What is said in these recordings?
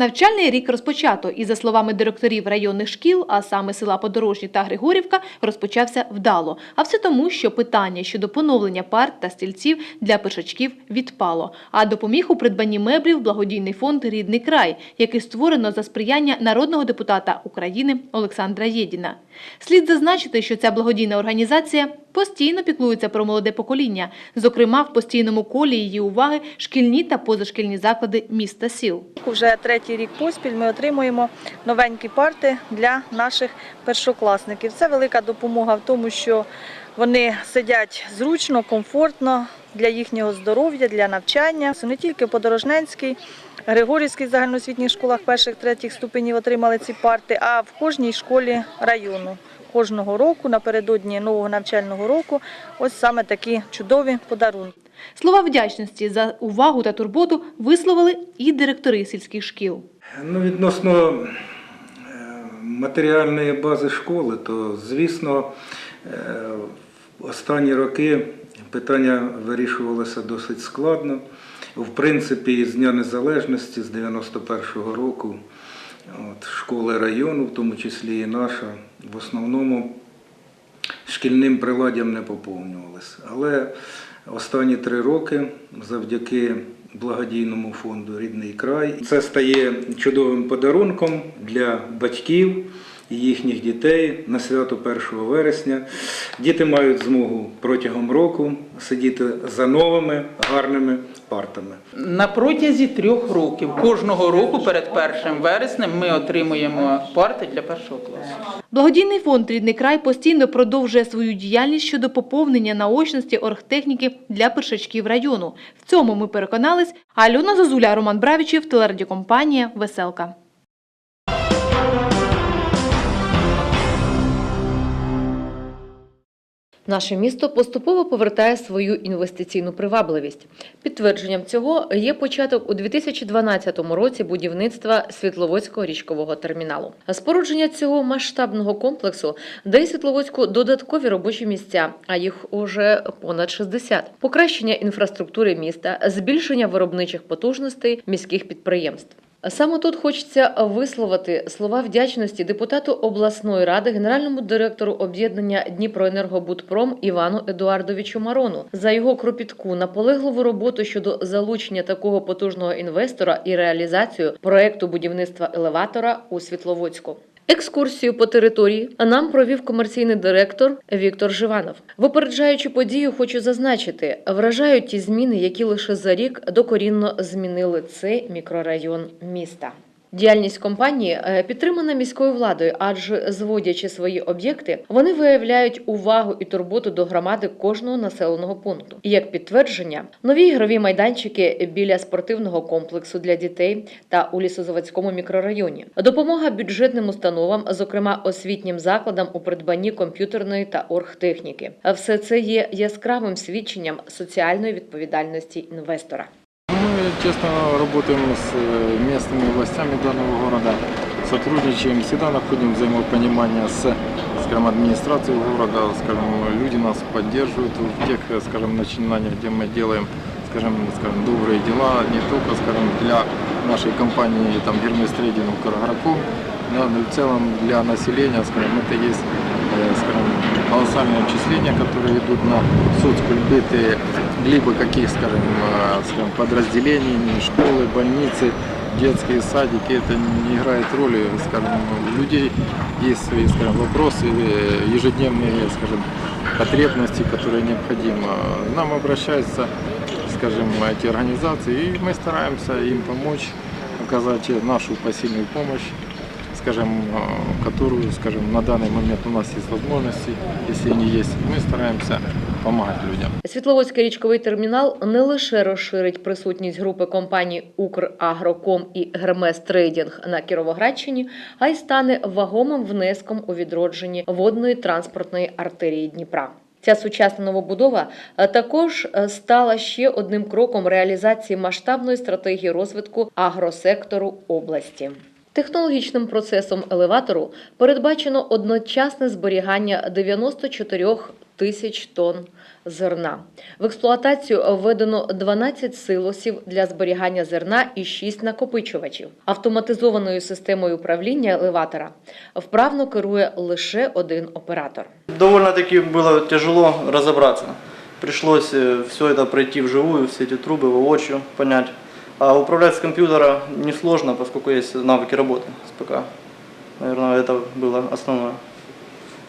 Навчальний рік розпочато, і за словами директорів районних шкіл, а саме села Подорожні та Григорівка, розпочався вдало. А все тому, що питання щодо поновлення парт та стільців для першачків відпало. А допоміг у придбанні меблів благодійний фонд Рідний край, який створено за сприяння народного депутата України Олександра Єдіна. Слід зазначити, що ця благодійна організація постійно піклується про молоде покоління. Зокрема, в постійному колі її уваги шкільні та позашкільні заклади міста сіл. Уже третій рік поспіль ми отримуємо новенькі парти для наших першокласників. Це велика допомога в тому, що вони сидять зручно, комфортно для їхнього здоров'я, для навчання. Це Не тільки Подорожненський, Григорівський загальноосвітніх школах перших третіх ступенів отримали ці парти, а в кожній школі району. Кожного року напередодні нового навчального року ось саме такі чудові подарунки. Слова вдячності за увагу та турботу висловили і директори сільських шкіл. Ну, відносно е, матеріальної бази школи, то звісно, е, в останні роки питання вирішувалося досить складно. В принципі, з Дня Незалежності, з 91-го року, от, школи району, в тому числі і наша, в основному шкільним приладдям не поповнювалися. Але останні три роки, завдяки благодійному фонду Рідний край, це стає чудовим подарунком для батьків і їхніх дітей на свято 1 вересня. Діти мають змогу протягом року сидіти за новими гарними партами. На протязі трьох років кожного року перед першим вереснем ми отримуємо парти для першого класу. Благодійний фонд Рідний край постійно продовжує свою діяльність щодо поповнення наочності оргтехніки для першачків району. В цьому ми переконались. Альона Зозуля, Роман Бравічів, телерадіокомпанія Веселка. Наше місто поступово повертає свою інвестиційну привабливість. Підтвердженням цього є початок у 2012 році будівництва Світловодського річкового терміналу. Спорудження цього масштабного комплексу дає Світловодську додаткові робочі місця, а їх уже понад 60. Покращення інфраструктури міста, збільшення виробничих потужностей міських підприємств. Саме тут хочеться висловити слова вдячності депутату обласної ради, генеральному директору об'єднання Дніпроенергобудпром Івану Едуардовичу Марону за його кропітку наполегливу роботу щодо залучення такого потужного інвестора і реалізацію проекту будівництва елеватора у Світловодську. Екскурсію по території нам провів комерційний директор Віктор Живанов. Випереджаючи подію, хочу зазначити, вражають ті зміни, які лише за рік докорінно змінили цей мікрорайон міста. Діяльність компанії е, підтримана міською владою, адже зводячи свої об'єкти, вони виявляють увагу і турботу до громади кожного населеного пункту. І як підтвердження, нові ігрові майданчики біля спортивного комплексу для дітей та у лісозаводському мікрорайоні, допомога бюджетним установам, зокрема освітнім закладам у придбанні комп'ютерної та оргтехніки. Все це є яскравим свідченням соціальної відповідальності інвестора. Тесно работаем с местными властями данного города, сотрудничаем, всегда находим взаимопонимание с скажем, администрацией города, скажем, люди нас поддерживают в тех, скажем, начинаниях, где мы делаем скажем, скажем, добрые дела, не только скажем, для нашей компании там, Гермес Трейдинг Каргараком, но в целом для населения, скажем, это есть скажем, колоссальные отчисления, которые идут на соцкульбиты либо каких, скажем, э, скажем, подразделений, школы, больницы, детские садики, это не играет роли, скажем, людей. Есть свои, скажем, вопросы, э, ежедневные, скажем, потребности, которые необходимы. Нам обращаются, скажем, эти организации, и мы стараемся им помочь, оказать нашу посильную помощь, скажем, э, которую, скажем, на данный момент у нас есть возможности, если они есть, мы стараемся помогать людям. Світловодський річковий термінал не лише розширить присутність групи компаній Украгроком і Гермес Трейдінг на Кіровоградщині, а й стане вагомим внеском у відродженні водної транспортної артерії Дніпра. Ця сучасна новобудова е, також е, стала ще одним кроком реалізації масштабної стратегії розвитку агросектору області. Технологічним процесом елеватору передбачено одночасне зберігання 94 тисяч тонн зерна. В експлуатацію введено 12 силосів для зберігання зерна і 6 накопичувачів. Автоматизованою системою управління елеватора вправно керує лише один оператор. Довольно-таки было тяжело разобраться. Пришлось все это пройти вживую, все эти трубы воочию понять. А управлять с компьютера несложно, поскольку есть навыки работы с ПК. Наверное, это было основное.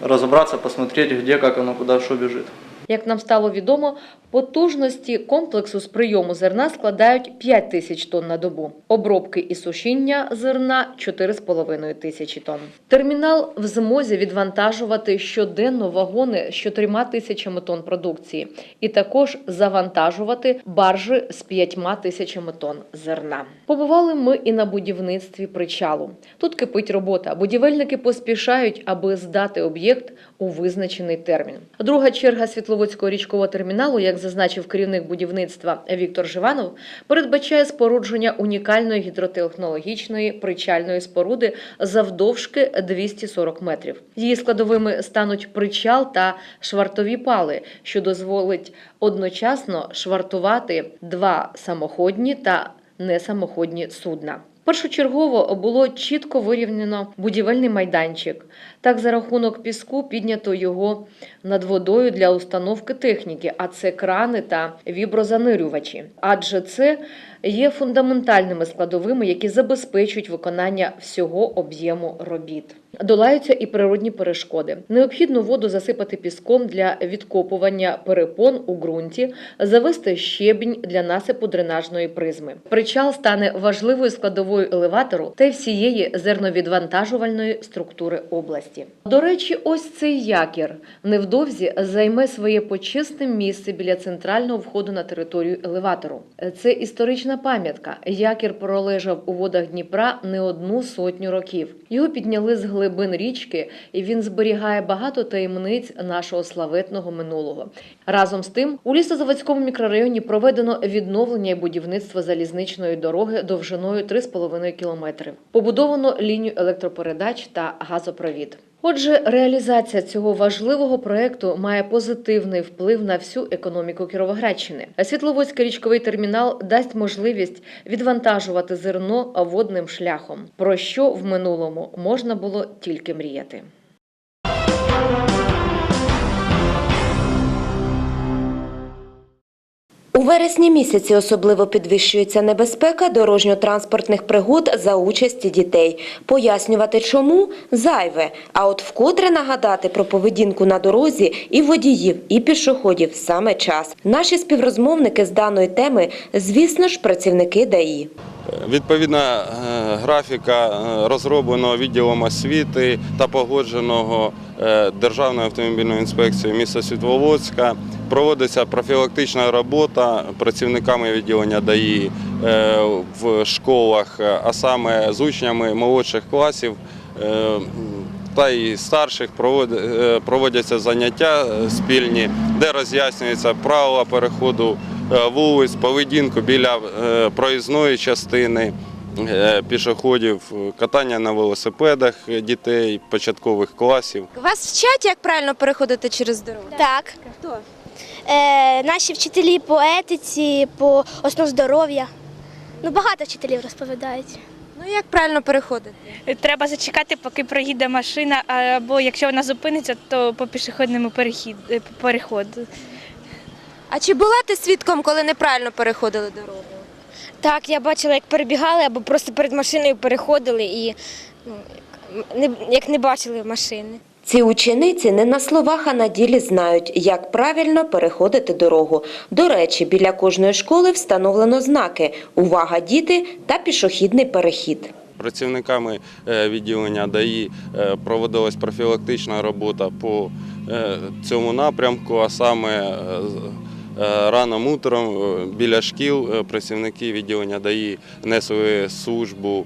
Разобраться, посмотреть, где, как оно, куда, что бежит. Як нам стало відомо, потужності комплексу з прийому зерна складають 5 тисяч тонн на добу, обробки і сушіння зерна 4,5 тисячі тонн. Термінал в змозі відвантажувати щоденно вагони з 4 тисячами тонн продукції, і також завантажувати баржі з 5 тисячами тонн зерна. Побували ми і на будівництві причалу. Тут кипить робота. Будівельники поспішають, аби здати об'єкт у визначений термін. Друга черга Світловодського річкового терміналу, як зазначив керівник будівництва Віктор Живанов, передбачає спорудження унікальної гідротехнологічної причальної споруди завдовжки 240 метрів. Її складовими стануть причал та швартові пали, що дозволить одночасно швартувати два самоходні та несамоходні судна. Першочергово було чітко вирівняно будівельний майданчик. Так, за рахунок піску піднято його над водою для установки техніки, а це крани та віброзанирювачі. Адже це є фундаментальними складовими, які забезпечують виконання всього об'єму робіт. Долаються і природні перешкоди. Необхідно воду засипати піском для відкопування перепон у ґрунті, завести щебінь для насипу дренажної призми. Причал стане важливою складовою елеватору та всієї зерновідвантажувальної структури області. До речі, ось цей якір невдовзі займе своє почесне місце біля центрального входу на територію елеватору. Це історична пам'ятка. Якір пролежав у водах Дніпра не одну сотню років. Його підняли з глибин річки, і він зберігає багато таємниць нашого славетного минулого. Разом з тим, у лісозаводському мікрорайоні проведено відновлення і будівництво залізничної дороги довжиною 3,5 кілометри. Побудовано лінію електропередач та газопровід. Отже, реалізація цього важливого проекту має позитивний вплив на всю економіку Кіровоградщини. Світловодський річковий термінал дасть можливість відвантажувати зерно водним шляхом, про що в минулому можна було тільки мріяти. У вересні місяці особливо підвищується небезпека дорожньо-транспортних пригод за участі дітей. Пояснювати чому зайве. А от вкотре нагадати про поведінку на дорозі і водіїв, і пішоходів саме час. Наші співрозмовники з даної теми, звісно ж, працівники ДАІ. Відповідна е, графіка е, розробленого відділом освіти та погодженого е, Державною автомобільною інспекцією міста Світловодська. Проводиться профілактична робота працівниками відділення ДАІ е, в школах, е, а саме з учнями молодших класів та й старших проводяться заняття спільні, де роз'яснюються правила переходу вулиць, поведінку біля проїзної частини пішоходів, е, катання на велосипедах е, дітей початкових класів. Вас вчать, як правильно переходити через дорогу? Так. Хто? Е, наші вчителі по етиці, по основ здоров'я. Ну, багато вчителів розповідають. Ну як правильно переходити? Треба зачекати, поки проїде машина, або якщо вона зупиниться, то по пішохідному перехід, е, переходу. А чи була ти свідком, коли неправильно переходили дорогу? Так, я бачила, як перебігали або просто перед машиною переходили і ну, не, як не бачили машини. Ці учениці не на словах, а на ділі знають, як правильно переходити дорогу. До речі, біля кожної школи встановлено знаки «Увага, діти» та «Пішохідний перехід». Працівниками е, відділення ДАІ е, проводилась профілактична робота по е, цьому напрямку, а саме е, ранним утром е, біля шкіл е, працівники відділення ДАІ несли службу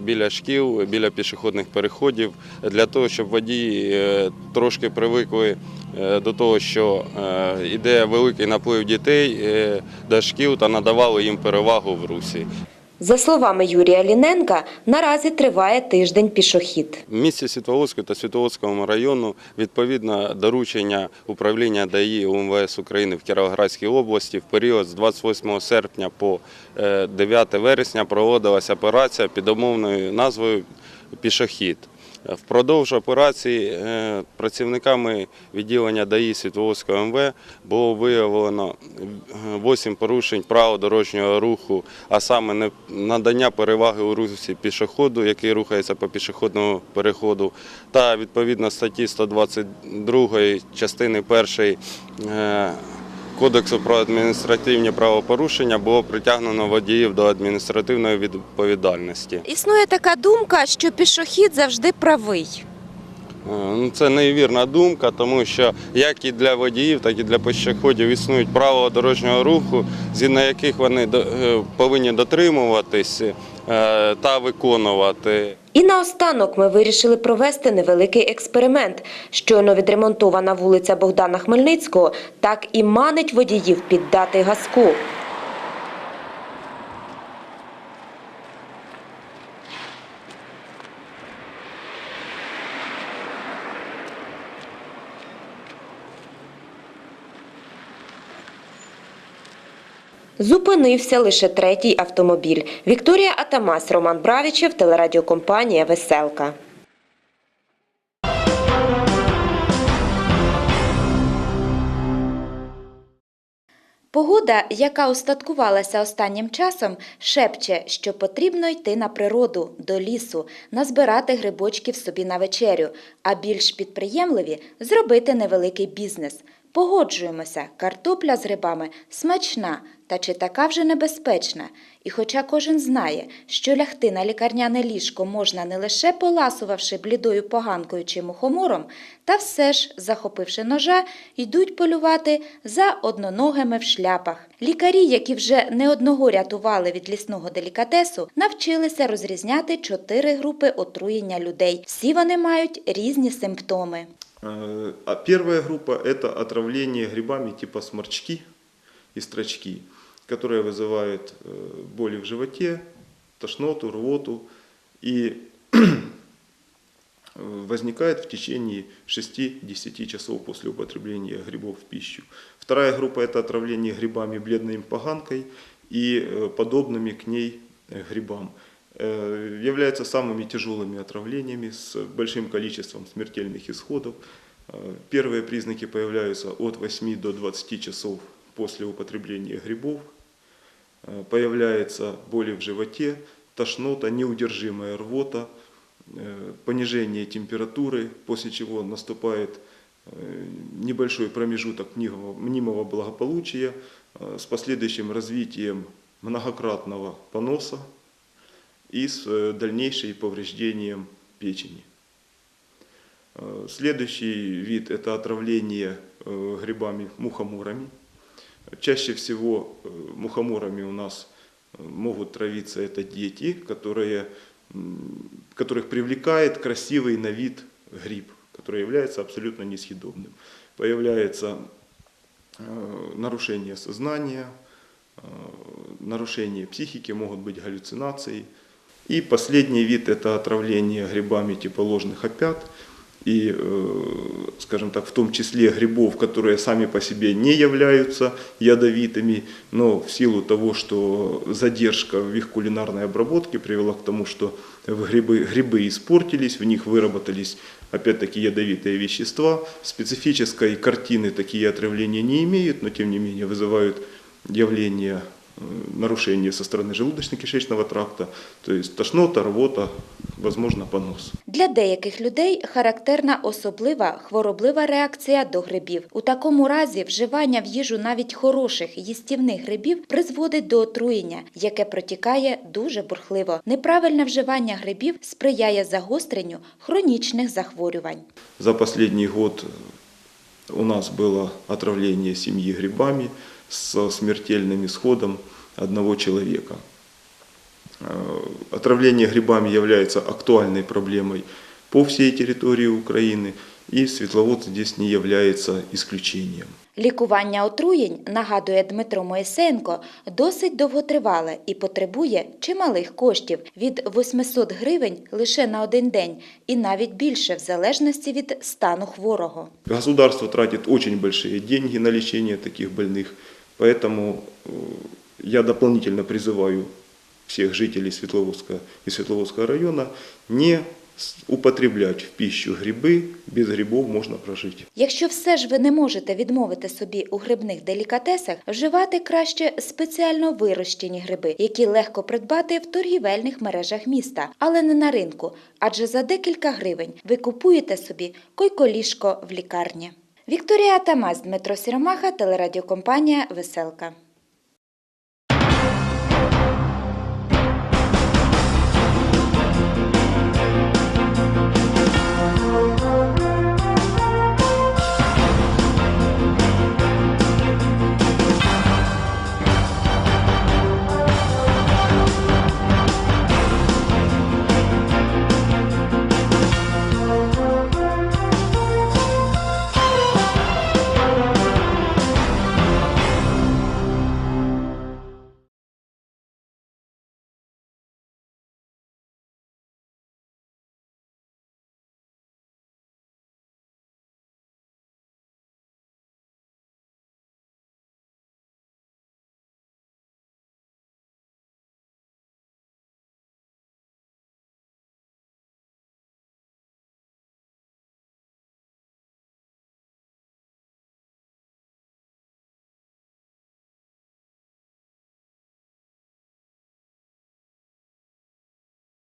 біля шкіл, біля пішохідних переходів для того, щоб водії трошки привикли до того, що йде великий наплив дітей до шкіл та надавали їм перевагу в русі. За словами Юрія Ліненка, наразі триває тиждень пішохід. В місті Світловодську та Світловодському району відповідно доручення управління ДАІ УМВС України в Кіровоградській області в період з 28 серпня по е, 9 вересня проводилася операція під умовною назвою Пішохід. Впродовж операції е, працівниками відділення ДАІ Світловодського МВ було виявлено 8 порушень правил дорожнього руху, а саме надання переваги у русі пішоходу, який рухається по пішохідному переходу, та відповідно статті 122 частини 1 Кодексу про адміністративні правопорушення було притягнено водіїв до адміністративної відповідальності. Існує така думка, що пішохід завжди правий. Е, Ну, це невірна думка, тому що як і для водіїв, так і для пішоходів існують правила дорожнього руху, згідно яких вони е, повинні дотримуватись е, та виконувати. І наостанок ми вирішили провести невеликий експеримент. Щойно відремонтована вулиця Богдана Хмельницького так і манить водіїв піддати газку. Зупинився лише третій автомобіль. Вікторія Атамась, Роман Бравічев, телерадіокомпанія Веселка. Погода, яка устаткувалася останнім часом, шепче, що потрібно йти на природу, до лісу, назбирати грибочків собі на вечерю, а більш підприємливі зробити невеликий бізнес. Погоджуємося, картопля з грибами смачна, та чи така вже небезпечна. І хоча кожен знає, що лягти на лікарняне ліжко можна не лише поласувавши блідою поганкою чи мухомором, та все ж, захопивши ножа, йдуть полювати за одноногими в шляпах. Лікарі, які вже не одного рятували від лісного делікатесу, навчилися розрізняти чотири групи отруєння людей. Всі вони мають різні симптоми. Э, А первая группа – это отравление грибами типа сморчки и строчки, которые вызывают э, боли в животе, тошноту, рвоту и возникает в течение 6-10 часов после употребления грибов в пищу. Вторая группа – это отравление грибами бледной поганкой и э, подобными к ней э, грибам. Являются самыми тяжелыми отравлениями с большим количеством смертельных исходов. Первые признаки появляются от 8 до 20 часов после употребления грибов. Э, Появляются боли в животе, тошнота, неудержимая рвота, э, понижение температуры, после чего наступает э, небольшой промежуток мнимого благополучия с последующим развитием многократного поноса и с дальнейшим повреждением печени. Следующий вид – это отравление э, грибами-мухоморами. Чаще всего э, мухоморами у нас э, могут травиться это дети, которые, которых привлекает красивый на вид гриб, который является абсолютно несъедобным. Появляется э, нарушение сознания, нарушение психики, могут быть галлюцинации. И последний вид – это отравление грибами типа ложных опят. И, э, скажем так, в том числе грибов, которые сами по себе не являются ядовитыми, но в силу того, что задержка в их кулинарной обработке привела к тому, что грибы, грибы испортились, в них выработались опять-таки ядовитые вещества. Специфической картины такие отравления не имеют, но тем не менее вызывают явление нарушения со стороны желудочно-кишечного тракта, то есть тошнота, рвота, возможно понос. Для деяких людей характерна особлива хвороблива реакція до грибів. У такому разі вживання в їжу навіть хороших їстівних грибів призводить до отруєння, яке протікає дуже бурхливо. Неправильне вживання грибів сприяє загостренню хронічних захворювань. За последний год у нас было отравление семьи грибами со смертельным исходом одного человека. Э, Отравление грибами является актуальной проблемой по всей территории Украины. и Светловодск здесь не является исключением. Лікування отруєнь, нагадує Дмитро Моїсеєнко, досить довготривале і потребує чималих коштів – від 800 гривень лише на один день і навіть більше в залежності від стану хворого. Государство тратит очень большие деньги на лечение таких больных, поэтому э, я дополнительно призываю всех жителей Светловодска и Светловодского района не с- употреблять в пищу грибы, без грибов можно прожить. Якщо все ж ви не можете відмовити собі у грибних делікатесах, вживати краще спеціально вирощені гриби, які легко придбати в торгівельних мережах міста, але не на ринку, адже за декілька гривень ви купуєте собі койко-ліжко в лікарні. Вікторія Тамаз, Дмитро Сіромаха, телерадіокомпанія Веселка.